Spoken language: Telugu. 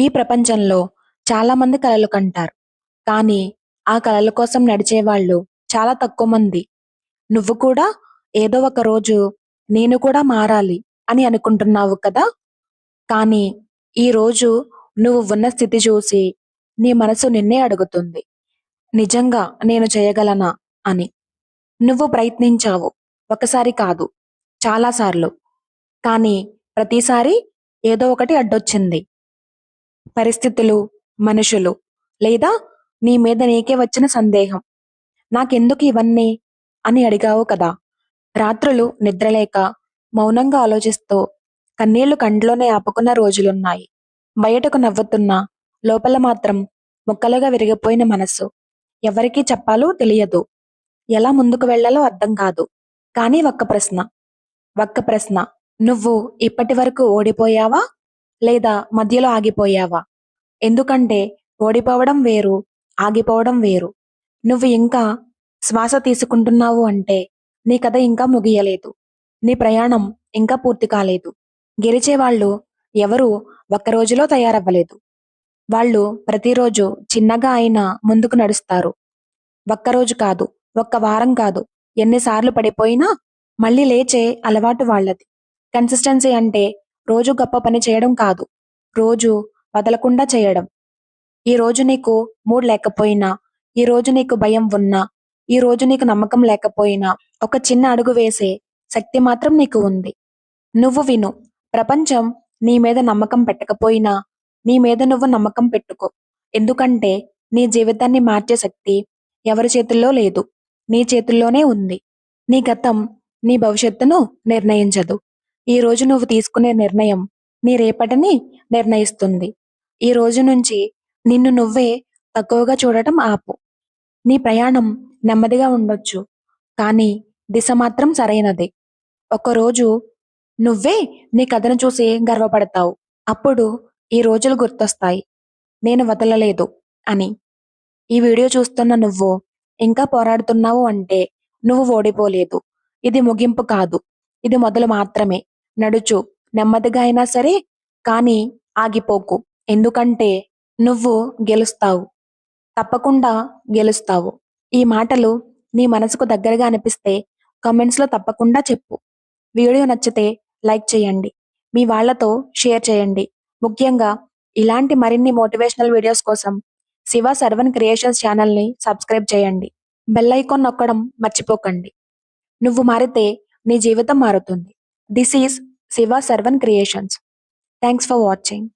ఈ ప్రపంచంలో చాలామంది కలలు కంటారు. కానీ ఆ కలల కోసం నడిచేవాళ్ళు చాలా తక్కువ మంది. నువ్వు కూడా ఏదో ఒక రోజు నేను కూడా మారాలి అని అనుకుంటున్నావు కదా! కానీ ఈ రోజు నువ్వు ఉన్న స్థితి చూసి నీ మనసు నిన్నే అడుగుతుంది. నిజంగా నేను చేయగలనా అని. నువ్వు ప్రయత్నించావు. ఒకసారి కాదు. చాలా సార్లు. కానీ ప్రతిసారి ఏదో ఒకటి అడ్డొచ్చింది. పరిస్థితులు, మనుషులు లేదా నీ మీద నీకే వచ్చిన సందేహం. నాకెందుకు ఇవన్నీ అని అడిగావు కదా! రాత్రులు నిద్రలేక మౌనంగా ఆలోచిస్తూ కన్నీళ్ళు కంట్లోనే ఆపుకున్న రోజులున్నాయి. బయటకు నవ్వుతున్నా లోపల మాత్రం ముక్కలుగా విరిగిపోయిన మనసు. ఎవరికీ చెప్పాలో తెలియదు. ఎలా ముందుకు వెళ్ళాలో అర్థం కాదు. కానీ ఒక్క ప్రశ్న. ఒక్క ప్రశ్న. నువ్వు ఇప్పటి వరకు ఓడిపోయావా? లేదా మధ్యలో ఆగిపోయావా? ఎందుకంటే ఓడిపోవడం వేరు, ఆగిపోవడం వేరు. నువ్వు ఇంకా శ్వాస తీసుకుంటున్నావు అంటే నీ కథ ఇంకా ముగియలేదు. నీ ప్రయాణం ఇంకా పూర్తి కాలేదు. గెలిచేవాళ్ళు ఎవరూ ఒక్క రోజులో తయారవ్వలేదు. వాళ్ళు ప్రతిరోజు చిన్నగా అయినా ముందుకు నడుస్తారు. ఒక్కరోజు కాదు, ఒక్క వారం కాదు, ఎన్నిసార్లు పడిపోయినా మళ్ళీ లేచే అలవాటు వాళ్ళది. కన్సిస్టెన్సీ అంటే రోజు గొప్ప పని చేయడం కాదు. రోజు వదలకుండా చేయడం. ఈ రోజు నీకు మూడ్ లేకపోయినా, ఈ రోజు నీకు భయం ఉన్నా, ఈ రోజు నీకు నమ్మకం లేకపోయినా ఒక చిన్న అడుగు వేసే శక్తి మాత్రం నీకు ఉంది. నువ్వు విను. ప్రపంచం నీ మీద నమ్మకం పెట్టకపోయినా నీ మీద నువ్వు నమ్మకం పెట్టుకో. ఎందుకంటే నీ జీవితాన్ని మార్చే శక్తి ఎవరి చేతుల్లో లేదు. నీ చేతుల్లోనే ఉంది. నీ గతం నీ భవిష్యత్తును నిర్ణయించదు. ఈ రోజు నువ్వు తీసుకునే నిర్ణయం నీ రేపటిని నిర్ణయిస్తుంది. ఈ రోజు నుంచి నిన్ను నువ్వే తక్కువగా చూడటం ఆపు. నీ ప్రయాణం నెమ్మదిగా ఉండొచ్చు. కానీ దిశ మాత్రం సరైనది ఒకరోజు నువ్వే నీ కథను చూసి గర్వపడతావు. అప్పుడు ఈ రోజులు గుర్తొస్తాయి. నేను వదలలేదు అని. ఈ వీడియో చూస్తున్న నువ్వు ఇంకా పోరాడుతున్నావు అంటే నువ్వు ఓడిపోలేదు. ఇది ముగింపు కాదు. ఇది మొదలు మాత్రమే. నడుచు. నెమ్మదిగా అయినా సరే కానీ ఆగిపోకు. ఎందుకంటే నువ్వు గెలుస్తావు. తప్పకుండా గెలుస్తావు. ఈ మాటలు నీ మనసుకు దగ్గరగా అనిపిస్తే కామెంట్స్‌లో తప్పకుండా చెప్పు. వీడియో నచ్చితే లైక్ చేయండి. మీ వాళ్ళతో షేర్ చేయండి. ముఖ్యంగా ఇలాంటి మరిన్ని మోటివేషనల్ వీడియోస్ కోసం శివ సర్వన్ క్రియేషన్స్ ఛానల్‌ని సబ్స్క్రైబ్ చేయండి. బెల్ ఐకాన్ నొక్కడం మర్చిపోకండి. నువ్వు మారితే నీ జీవితం మారుతుంది. This is Shiva Sarvan creations. Thanks for watching.